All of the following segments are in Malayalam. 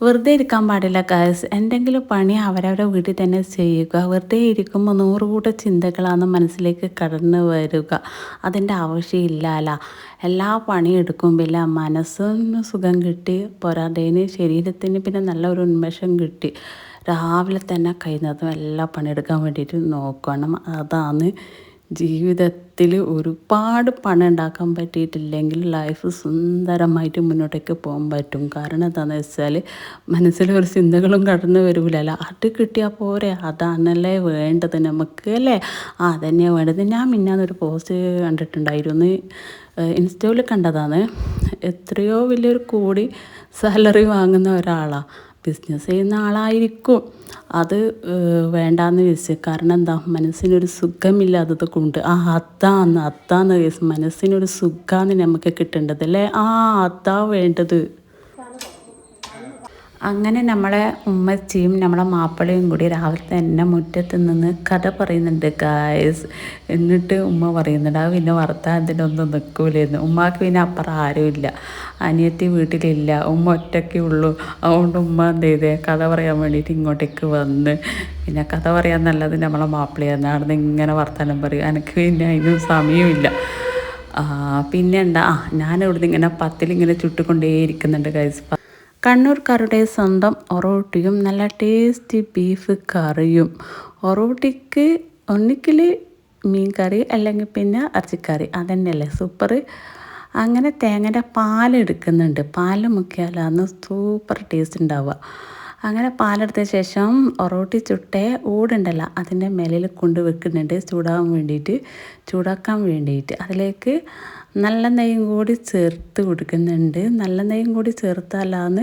വെറുതെ ഇരിക്കാൻ പാടില്ല കാസ് എന്തെങ്കിലും പണി അവരവരുടെ വീട്ടിൽ തന്നെ ചെയ്യുക. വെറുതെ ഇരിക്കുമ്പോൾ നൂറുകൂട്ട ചിന്തകളാണ് മനസ്സിലേക്ക് കടന്നു വരിക. അതിന്റെ ആവശ്യമില്ലല്ല. എല്ലാ പണിയും എടുക്കുമ്പോൾ മനസ്സിന് സുഖം കിട്ടി പോരാതേന് ശരീരത്തിന് പിന്നെ നല്ലൊരു ഉന്മേഷം കിട്ടി. രാവിലെ തന്നെ കഴിയുന്നതും എല്ലാ പണിയെടുക്കാൻ വേണ്ടിയിട്ട് നോക്കണം. അതാണ് ജീവിതത്തിൽ ഒരുപാട് പണം ഉണ്ടാക്കാൻ പറ്റിയിട്ടില്ലെങ്കിൽ ലൈഫ് സുന്ദരമായിട്ട് മുന്നോട്ടേക്ക് പോകാൻ പറ്റും. കാരണം എന്താണെന്ന് വെച്ചാൽ മനസ്സിൽ ഒരു ചിന്തകളും കടന്നു വരില്ലല്ലോ അത് കിട്ടിയാൽ പോരെ. അതാണല്ലേ വേണ്ടത് നമുക്ക് അല്ലേ? ആ അതന്നെയാണ് വേണ്ടത്. ഞാൻ മിന്നാന്നൊരു പോസ്റ്റ് കണ്ടിട്ടുണ്ടായിരുന്നു. ഇൻസ്റ്റയിൽ കണ്ടതാണ്. എത്രയോ വലിയൊരു കൂടി സാലറി വാങ്ങുന്ന ഒരാളാണ് ബിസിനസ് ചെയ്യുന്ന ആളായിരിക്കും. അത് വേണ്ടാന്ന് വെച്ച് കാരണം എന്താ? മനസ്സിനൊരു സുഖമില്ലാത്തത് കൊണ്ട്. ആ അത്താന്ന് അതാന്ന് അതാന്ന് മനസ്സിനൊരു സുഖമാണ് നമുക്ക് കിട്ടേണ്ടത് അല്ലേ? ആ അതാ വേണ്ടത്. അങ്ങനെ നമ്മളെ ഉമ്മച്ചിയും നമ്മളെ മാപ്പിളയും കൂടി രാവിലെ തന്നെ മുറ്റത്ത് നിന്ന് കഥ പറയുന്നുണ്ട് ഗായസ് എന്നിട്ട് ഉമ്മ പറയുന്നുണ്ട് അത് പിന്നെ വർത്താനത്തിനൊന്നും നിൽക്കൂലായിരുന്നു ഉമ്മാക്ക് പിന്നെ അപ്പുറം ആരുമില്ല. അനിയത്തി വീട്ടിലില്ല. ഉമ്മ ഒറ്റയ്ക്കേ ഉള്ളൂ. അതുകൊണ്ട് ഉമ്മ എന്ത് ചെയ്തേ? കഥ പറയാൻ വേണ്ടിയിട്ട് ഇങ്ങോട്ടേക്ക് വന്ന് പിന്നെ കഥ പറയാൻ നല്ലത് നമ്മളെ മാപ്പിളയാണ് അവിടെ ഇങ്ങനെ വർത്താനം പറയും. എനിക്ക് പിന്നെ അതിനും സമയമില്ല. പിന്നെ എന്താ? ആ ഇങ്ങനെ പത്തിലിങ്ങനെ ചുട്ടുകൊണ്ടേ ഇരിക്കുന്നുണ്ട് ഗൈസ് കണ്ണൂർക്കാരുടെ സ്വന്തം ഒറോട്ടിയും നല്ല ടേസ്റ്റി ബീഫ് കറിയും. ഒറോട്ടിക്ക് ഒന്നിക്കിൽ മീൻ കറി അല്ലെങ്കിൽ പിന്നെ ഇറച്ചിക്കറി അതന്നെയല്ലേ? സൂപ്പർ അങ്ങനെ തേങ്ങയുടെ പാലെടുക്കുന്നുണ്ട് പാൽ മുക്കിയാലാണ് സൂപ്പർ ടേസ്റ്റ് ഉണ്ടാവുക. അങ്ങനെ പാലെടുത്ത ശേഷം ഒറോട്ടി ചുട്ടേ ഊടുണ്ടല്ലോ അതിന്റെ മേലിൽ കൊണ്ട് വെക്കുന്നുണ്ട്. ചൂടാകാൻ വേണ്ടിയിട്ട്. ചൂടാക്കാൻ വേണ്ടിയിട്ട്. അതിലേക്ക് നല്ല നെയ്യും കൂടി ചേർത്ത് കൊടുക്കുന്നുണ്ട്. നല്ല നെയ്യും കൂടി ചേർത്താലാണ്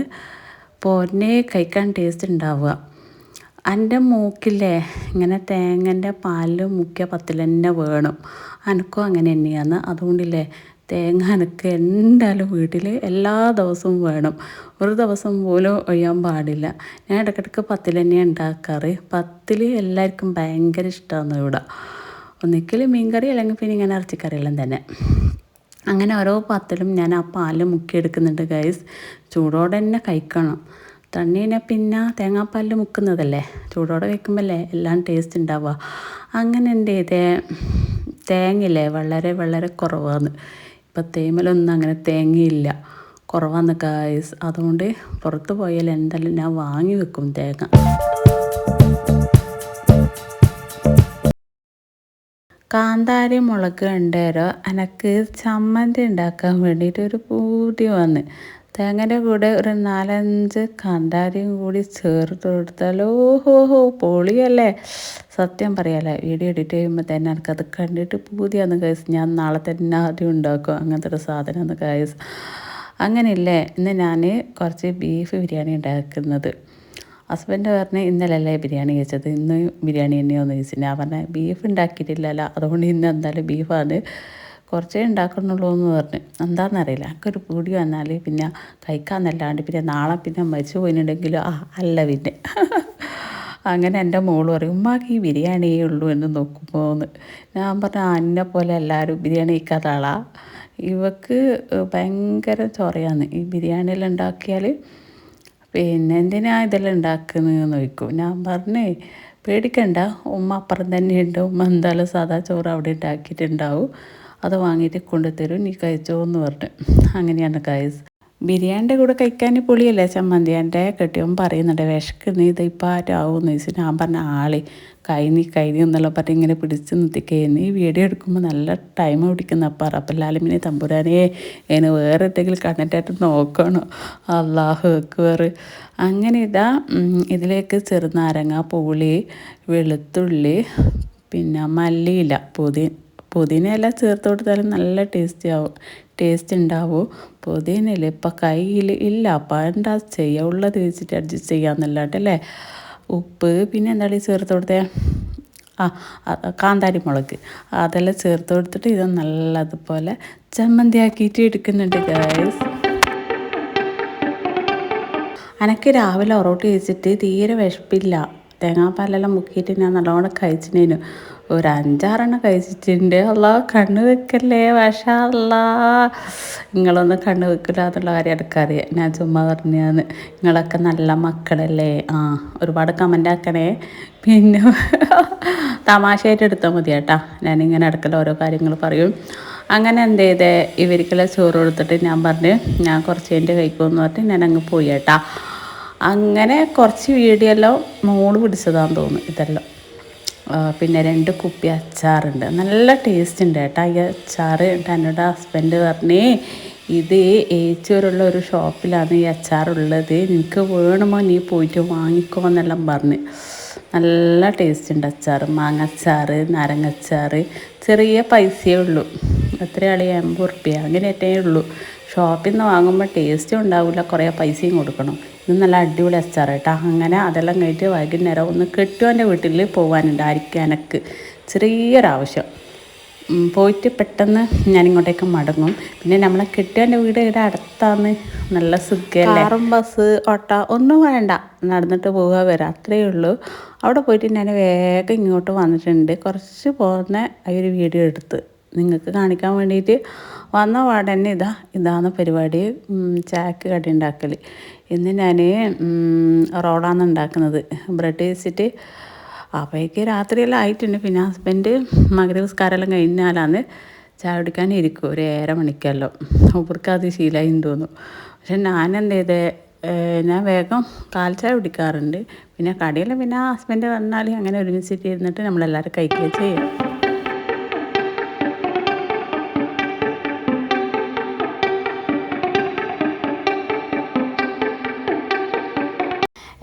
പോരനെ കഴിക്കാൻ ടേസ്റ്റ് ഉണ്ടാവുക എന്റെ മൂക്കില്ലേ ഇങ്ങനെ തേങ്ങന്റെ പാലിൽ മുക്കിയ പത്തിൽ തന്നെ വേണം. അനക്കും അങ്ങനെ തന്നെയാണ്. അതുകൊണ്ടില്ലേ തേങ്ങ എനിക്ക് എന്തായാലും വീട്ടിൽ എല്ലാ ദിവസവും വേണം. ഒരു ദിവസം പോലും ഒഴിയാൻ പാടില്ല. ഞാൻ ഇടയ്ക്കിടയ്ക്ക് പത്തിൽ തന്നെയാണ് ഉണ്ടാക്കാറ് പത്തിൽ എല്ലാവർക്കും ഭയങ്കര ഇഷ്ടമാണ് ഇവിടെ. ഒന്നിക്കൽ മീൻകറി അല്ലെങ്കിൽ പിന്നെ ഇങ്ങനെ ഇറച്ചിക്കറിയെല്ലാം തന്നെ. അങ്ങനെ ഓരോ പത്തിലും ഞാൻ ആ പാൽ മുക്കിയെടുക്കുന്നുണ്ട് ഗൈസ് ചൂടോടെ തന്നെ കഴിക്കണം. തണ്ണീനെ പിന്നെ തേങ്ങാപ്പാലിൽ മുക്കുന്നതല്ലേ? ചൂടോടെ കഴിക്കുമ്പോഴല്ലേ എല്ലാം ടേസ്റ്റ് ഉണ്ടാവുക അങ്ങനെ എന്റെ ഇതേ തേങ്ങയില്ലേ? വളരെ വളരെ കുറവാണ് ഇപ്പം തേമലൊന്നും അങ്ങനെ തേങ്ങയില്ല. കുറവാണ് ഗൈസ് അതുകൊണ്ട് പുറത്ത് പോയാൽ എന്തായാലും ഞാൻ വാങ്ങി വെക്കും തേങ്ങ. കാന്താരി മുളക് കണ്ടേരോ എനക്ക് ചമ്മന്തി ഉണ്ടാക്കാൻ വേണ്ടിയിട്ട് ഒരു പൂതി വന്ന്. തേങ്ങയുടെ കൂടെ ഒരു നാലഞ്ച് കാന്താരിയും കൂടി ചേർത്ത് കൊടുത്താലോ ഓഹോ ഹോ പൊളിയല്ലേ? സത്യം പറയാല്ലേ വീഡിയോ എഡിറ്റ് ചെയ്യുമ്പോൾ തന്നെ എനിക്കത് കണ്ടിട്ട് പൂതിയാന്ന് കയസ് ഞാൻ നാളെ തന്നെ ആദ്യം ഉണ്ടാക്കും അങ്ങനത്തെ ഒരു സാധനം എന്ന് കയസ് അങ്ങനെയില്ലേ ഇന്ന് ഞാൻ കുറച്ച് ബീഫ് ബിരിയാണി ഉണ്ടാക്കുന്നത്. ഹസ്ബൻഡ് പറഞ്ഞ് ഇന്നലല്ലേ ബിരിയാണി കഴിച്ചത്. ഇന്ന് ബിരിയാണി തന്നെയാന്ന് ചോദിച്ചു ഞാൻ പറഞ്ഞ ബീഫ് ഉണ്ടാക്കിയിട്ടില്ലല്ലോ. അതുകൊണ്ട് ഇന്ന് എന്തായാലും ബീഫാണ്. കുറച്ചേ ഉണ്ടാക്കുന്നുള്ളൂ എന്ന് പറഞ്ഞു. എന്താണെന്നറിയില്ല എനിക്കൊരു പൂടി വന്നാൽ പിന്നെ കഴിക്കാമെന്നല്ലാണ്ട് പിന്നെ നാളെ പിന്നെ മരിച്ചു പോയിട്ടുണ്ടെങ്കിലും ആ അല്ല പിന്നെ. അങ്ങനെ എന്റെ മോൾ പറയും ഉമ്മാക്ക് ഈ ബിരിയാണിയേ ഉള്ളൂ എന്ന് നോക്കുമ്പോൾ ഞാൻ പറഞ്ഞു അന്നെ പോലെ എല്ലാവരും ബിരിയാണി കഴിക്കാത്ത ആളാണ് ഇവക്ക് ഭയങ്കര ചൊറയാണ്. ഈ ബിരിയാണിയിൽ ഉണ്ടാക്കിയാൽ പിന്നെ എന്തിനാ ഇതെല്ലാം ഉണ്ടാക്കുന്നതെന്ന് ചോദിക്കും. ഞാൻ പറഞ്ഞേ പേടിക്കണ്ട ഉമ്മ അപ്പുറം തന്നെയുണ്ട്. ഉമ്മ എന്തായാലും സാധാ ചോറ് അവിടെ ഉണ്ടാക്കിയിട്ടുണ്ടാവും. അത് വാങ്ങിയിട്ട് കൊണ്ടുതരും നീ കഴിച്ചോ എന്ന് പറഞ്ഞു. അങ്ങനെയാണ് കൈസ് ബിരിയാണിന്റെ കൂടെ കഴിക്കാൻ പൊളിയല്ലേ ചമ്മന്തി? എന്റെ കെട്ടിയവൻ പറയുന്നുണ്ട് വിശക്കുന്ന ഇത് ഇപ്പം ആരാവുമെന്ന് ചോദിച്ചു ഞാൻ പറഞ്ഞ ആളെ കൈനി കൈനി എന്നുള്ള പറഞ്ഞ് ഇങ്ങനെ പിടിച്ച് നിർത്തിക്കഴിഞ്ഞ് ഈ വീഡിയോ എടുക്കുമ്പോൾ നല്ല ടൈം പിടിക്കുന്ന അപ്പം റപ്പല്ലാലുമിനെ തമ്പുരാനെ അതിന് വേറെ എന്തെങ്കിലും കണ്ടിട്ടായിട്ട് നോക്കണോ? അള്ളാഹു അക്ബർ. അങ്ങനെ ഇതാ ഇതിലേക്ക് ചെറുനാരങ്ങ പുളി വെളുത്തുള്ളി പിന്നെ മല്ലിയില പുതി പുതിനയില ചേർത്ത് കൊടുത്താലും നല്ല ടേസ്റ്റി ആവും. ടേസ്റ്റ് ഉണ്ടാവും പുതിനയില ഇപ്പം കയ്യിൽ ഇല്ല. അപ്പം എന്താ ചെയ്യുക ഉള്ളത് വെച്ചിട്ട് അഡ്ജസ്റ്റ് ചെയ്യാമെന്നല്ലാണ്ട് അല്ലേ? ഉപ്പ് പിന്നെ എന്താണ് ചേർത്ത് കൊടുത്തേ? ആ കാന്താരി മുളക്. അതെല്ലാം ചേർത്ത് കൊടുത്തിട്ട് ഇത് നല്ലതുപോലെ ചമ്മന്തി ആക്കിയിട്ട് എടുക്കുന്നുണ്ട് ഗൈസ് അനക്ക് രാവിലെ ഒറോട്ട് കഴിച്ചിട്ട് തീരെ വിശപ്പില്ല. തേങ്ങാപ്പാലെല്ലാം മുക്കിയിട്ട് ഞാൻ നല്ലോണം കഴിച്ചിനേനു. ഒരു അഞ്ചാറെണ്ണം കഴിച്ചിട്ടുണ്ട്. അല്ല കണ്ണ് വെക്കല്ലേ? പക്ഷേ അല്ല നിങ്ങളൊന്നും കണ്ണ് വെക്കില്ല എന്നുള്ള കാര്യം എനിക്കറിയാം. ഞാൻ ചുമ്മാ പറഞ്ഞാന്ന് നിങ്ങളൊക്കെ നല്ല മക്കളല്ലേ? ആ ഒരുപാട് കമന്റ് ആക്കണേ. പിന്നെ തമാശയായിട്ട് എടുത്താൽ മതി കേട്ടാ. ഞാനിങ്ങനെ ഇടക്കല ഓരോ കാര്യങ്ങൾ പറയും. അങ്ങനെ എന്ത് ചെയ്തേ? ഇവർക്കെല്ലാം ചോറ് കൊടുത്തിട്ട് ഞാൻ പറഞ്ഞ് ഞാൻ കുറച്ച് എന്റെ കഴിക്കുമെന്ന് പറഞ്ഞിട്ട് ഞാൻ അങ്ങ് പോയി കേട്ടാ. അങ്ങനെ കുറച്ച് വീഡിയോ എല്ലാം മോൾ പിടിച്ചതാന്ന് തോന്നുന്നു ഇതെല്ലാം. പിന്നെ രണ്ട് കുപ്പി അച്ചാറുണ്ട്. നല്ല ടേസ്റ്റ് ഉണ്ട് കേട്ടോ. ഈ അച്ചാർ തന്നോട് ഹസ്ബൻഡ് പറഞ്ഞേ ഇത് ഏച്ചൂരുള്ള ഒരു ഷോപ്പിലാണ് ഈ അച്ചാറുള്ളത്. നിനക്ക് വേണമോ? നീ പോയിട്ട് വാങ്ങിക്കോ എന്നെല്ലാം പറഞ്ഞ്. നല്ല ടേസ്റ്റ് ഉണ്ട് അച്ചാർ മാങ്ങ അച്ചാർ നാരങ്ങ ചെറിയ പൈസയേ ഉള്ളൂ. എത്രയാളി എൺപത് റുപ്യ അങ്ങനെയൊക്കെ ഉള്ളൂ. ഷോപ്പിൽ നിന്ന് വാങ്ങുമ്പോൾ ടേസ്റ്റും ഉണ്ടാവില്ല കുറേ പൈസയും കൊടുക്കണം. ഇത് നല്ല അടിപൊളി അച്ചാർ കേട്ടോ. അങ്ങനെ അതെല്ലാം കഴിഞ്ഞിട്ട് വൈകുന്നേരം ഒന്ന് കെട്ടുവാന്റെ വീട്ടിൽ പോകാനുണ്ട് അരിക്കാനൊക്കെ ചെറിയൊരാവശ്യം. പോയിട്ട് പെട്ടെന്ന് ഞാനിങ്ങോട്ടേക്ക് മടങ്ങും. പിന്നെ നമ്മളെ കെട്ടിയവന്റെ വീട് ഇവിടെ അടുത്താണ്. നല്ല സുഖമല്ലേ കാറും ബസ് ഓട്ട ഒന്നും വേണ്ട. നടന്നിട്ട് പോവുക വരാം. അത്രയേ ഉള്ളൂ. അവിടെ പോയിട്ട് ഞാൻ വേഗം ഇങ്ങോട്ട് വന്നിട്ടുണ്ട്. കുറച്ച് പോകുന്ന ആ ഒരു വീഡിയോ എടുത്ത് നിങ്ങൾക്ക് കാണിക്കാൻ വേണ്ടിയിട്ട് വന്ന പാടന്നെ ഇതാ ഇതാണ് പരിപാടി ചാക്ക് കടി ഉണ്ടാക്കൽ ഇന്ന് ഞാൻ റോളാണ് ഉണ്ടാക്കുന്നത്. ബ്രെഡ് വെച്ചിട്ട് അപ്പോഴേക്ക് രാത്രിയെല്ലാം ആയിട്ടുണ്ട്. പിന്നെ ഹസ്ബൻഡ് മകരവിസ്കാരമെല്ലാം കഴിഞ്ഞാലാണ് ചായ കുടിക്കാൻ ഇരിക്കും. ഒരു ഏഴര മണിക്കല്ലോ. അവർക്ക് അത് ശീലമായി തോന്നും പക്ഷെ ഞാൻ എന്ത് ചെയ്തേ ഞാൻ വേഗം കാൽ ചായ കുടിക്കാറുണ്ട്. പിന്നെ കടയിൽ പിന്നെ ഹസ്ബൻഡ് വന്നാൽ അങ്ങനെ ഒരുമിച്ചിട്ട് ഇരുന്നിട്ട് നമ്മളെല്ലാവരും കഴിക്കുകയും ചെയ്യും.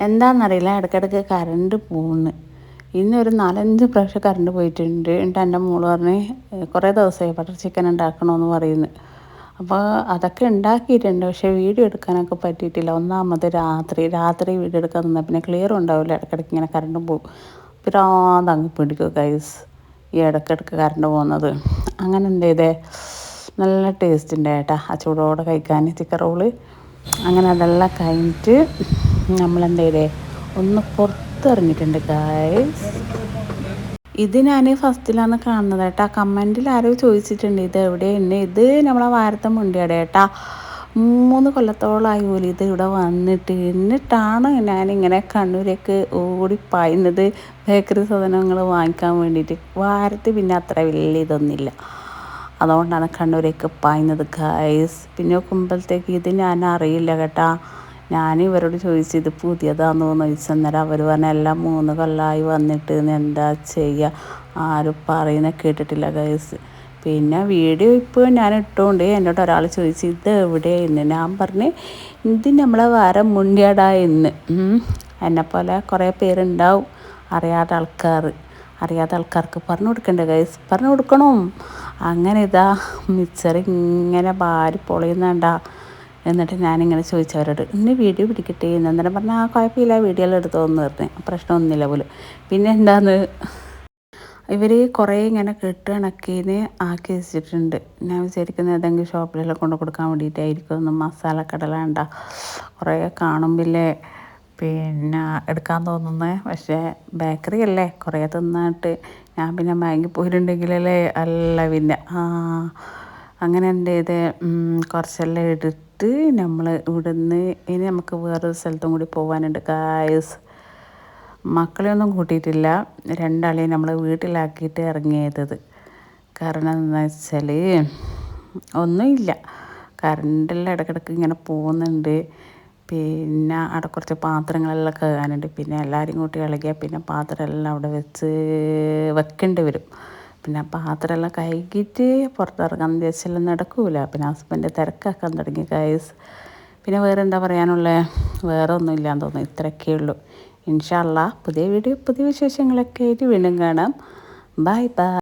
എന്താണെന്നറിയില്ല ഇടയ്ക്കിടയ്ക്ക് കറണ്ട് പോകുന്നു ഇന്നൊരു നാലഞ്ച് പ്രാവശ്യം കറണ്ട് പോയിട്ടുണ്ട്. എന്നിട്ട് എന്റെ മോൾ പറഞ്ഞ് കുറേ ദിവസമായി ബട്ടർ ചിക്കൻ ഉണ്ടാക്കണമെന്ന് പറയുന്നു. അപ്പോൾ അതൊക്കെ ഉണ്ടാക്കിയിട്ടുണ്ട്. പക്ഷേ വീഡിയോ എടുക്കാനൊക്കെ പറ്റിയിട്ടില്ല. ഒന്നാമത് രാത്രി രാത്രി വീഡിയോ എടുക്കാൻ നിന്നാൽ പിന്നെ ക്ലിയർ ഉണ്ടാവില്ല. ഇടയ്ക്കിടയ്ക്ക് ഇങ്ങനെ കറണ്ട് പോകും. പിരാന്തങ്ങ് പിടിക്കും ഗൈസ് ഈ ഇടയ്ക്കിടയ്ക്ക് കറണ്ട് പോകുന്നത്. അങ്ങനെ എന്ത് ചെയ്തേ? നല്ല ടേസ്റ്റ് ഉണ്ട് ഏട്ടാ. ആ ചൂടോടെ കഴിക്കാൻ ചിക്കൻ റോൾ അങ്ങനെ അതെല്ലാം കഴിഞ്ഞിട്ട് നമ്മളെന്ത് ചെയ്തേ? ഒന്ന് പുറത്തിറങ്ങിയിട്ടുണ്ട് ഗായ്സ് ഇത് ഞാൻ ഫസ്റ്റിലാണ് കാണുന്നത് കേട്ടാ കമന്റിൽ ആരോ ചോദിച്ചിട്ടുണ്ട് ഇത് എവിടെ എവിടെയാണ്? ഇത് നമ്മളെ വാരത്തെ മുണ്ടിയുടെ കേട്ടാ മൂന്ന് കൊല്ലത്തോളമായി പോലും ഇത് ഇവിടെ വന്നിട്ട് എന്നിട്ടാണ് ഞാനിങ്ങനെ കണ്ണൂരേക്ക് ഓടിപ്പായുന്നത് ബേക്കറി സാധനങ്ങൾ വാങ്ങിക്കാൻ വേണ്ടിയിട്ട്. വാരത്ത് പിന്നെ അത്ര വലിയ ഇതൊന്നുമില്ല. അതുകൊണ്ടാണ് കണ്ണൂരേക്ക് പായുന്നത് ഗായ്സ് പിന്നെ നോക്കുമ്പോഴത്തേക്ക് ഇത് ഞാൻ അറിയില്ല കേട്ടാ. ഞാൻ ഇവരോട് ചോദിച്ചു ഇത് പുതിയതാണെന്ന് ചോദിച്ചു. അന്നേരം അവർ പറഞ്ഞ എല്ലാം മൂന്ന് കൊല്ലമായി വന്നിട്ട് എന്താ ചെയ്യുക ആരും പറയുന്ന കേട്ടിട്ടില്ല ഗൈസ് പിന്നെ വീഡിയോ ഇപ്പോൾ ഞാൻ ഇട്ടുകൊണ്ട് എന്നോട് ഒരാൾ ചോദിച്ചു ഇത് എവിടെയെന്ന് ഞാൻ പറഞ്ഞ് ഇത് നമ്മളെ വേറെ മുണ്ടിയടാ എന്ന് എന്നെപ്പോലെ കുറേ പേരുണ്ടാവും അറിയാത്ത ആൾക്കാർ അറിയാത്ത ആൾക്കാർക്ക് പറഞ്ഞു കൊടുക്കണ്ടേ ഗൈസ് പറഞ്ഞു കൊടുക്കണം. അങ്ങനെ ഇതാ മിച്ചർ ഇങ്ങനെ ഭാരി പൊളിയുന്നുണ്ടാ. എന്നിട്ട് ഞാനിങ്ങനെ ചോദിച്ചവരോട് ഇന്ന് വീഡിയോ പിടിക്കട്ടെ? എന്ന് അന്നേരം പറഞ്ഞാൽ ആ കുഴപ്പമില്ല വീഡിയോയിൽ എടുത്തോന്ന് പറഞ്ഞു. പ്രശ്നമൊന്നുമില്ല പോലും. പിന്നെ എന്താന്ന്? ഇവർ കുറേ ഇങ്ങനെ കെട്ടുകണക്കിന് ആക്കി വെച്ചിട്ടുണ്ട്. ഞാൻ വിചാരിക്കുന്നത് ഏതെങ്കിലും ഷോപ്പിലെല്ലാം കൊണ്ട് കൊടുക്കാൻ വേണ്ടിയിട്ടായിരിക്കും. ഒന്ന് മസാല കടലാണ്ട കുറേ കാണുമ്പില്ലേ പിന്നെ എടുക്കാൻ തോന്നുന്നത് പക്ഷേ ബേക്കറി അല്ലേ? കുറേ തിന്നിട്ട്. ഞാൻ പിന്നെ ബാങ്കിൽ പോയിട്ടുണ്ടെങ്കിലല്ലേ? അല്ല പിന്നെ അങ്ങനെ എന്റെ ഇത് കുറച്ചെല്ലാം എടുത്ത് നമ്മൾ ഇവിടുന്ന് ഇനി നമുക്ക് വേറൊരു സ്ഥലത്തും കൂടി പോകാനുണ്ട് കായസ് മക്കളെയൊന്നും കൂട്ടിയിട്ടില്ല. രണ്ടാളെയും നമ്മൾ വീട്ടിലാക്കിയിട്ട് ഇറങ്ങിയത്. കാരണം എന്താ വെച്ചാൽ ഒന്നുമില്ല. കറണ്ടെല്ലാം ഇടയ്ക്കിടയ്ക്ക് ഇങ്ങനെ പോകുന്നുണ്ട്. പിന്നെ അവിടെ കുറച്ച് പാത്രങ്ങളെല്ലാം കഴുകാനുണ്ട്. പിന്നെ എല്ലാവരും കൂട്ടി ഇളകിയാൽ പിന്നെ പാത്രമെല്ലാം അവിടെ വെച്ച് വെക്കേണ്ടി വരും. പിന്നെ പാത്രമെല്ലാം കഴുകിയിട്ട് പുറത്തിറങ്ങാൻ ഉദ്ദേശിച്ചാലും നടക്കൂല. പിന്നെ ഹസ്ബൻഡ് തിരക്കാക്കാൻ തുടങ്ങി ഗൈസ് പിന്നെ വേറെ എന്താ പറയാനുള്ളത് വേറെ ഒന്നും ഇല്ലാന്ന് തോന്നുന്നു. ഇത്രയൊക്കെ ഉള്ളൂ. ഇൻഷാല്ല പുതിയ വീഡിയോ പുതിയ വിശേഷങ്ങളൊക്കെ ആയിട്ട് വീണ്ടും കാണാം. Bye bye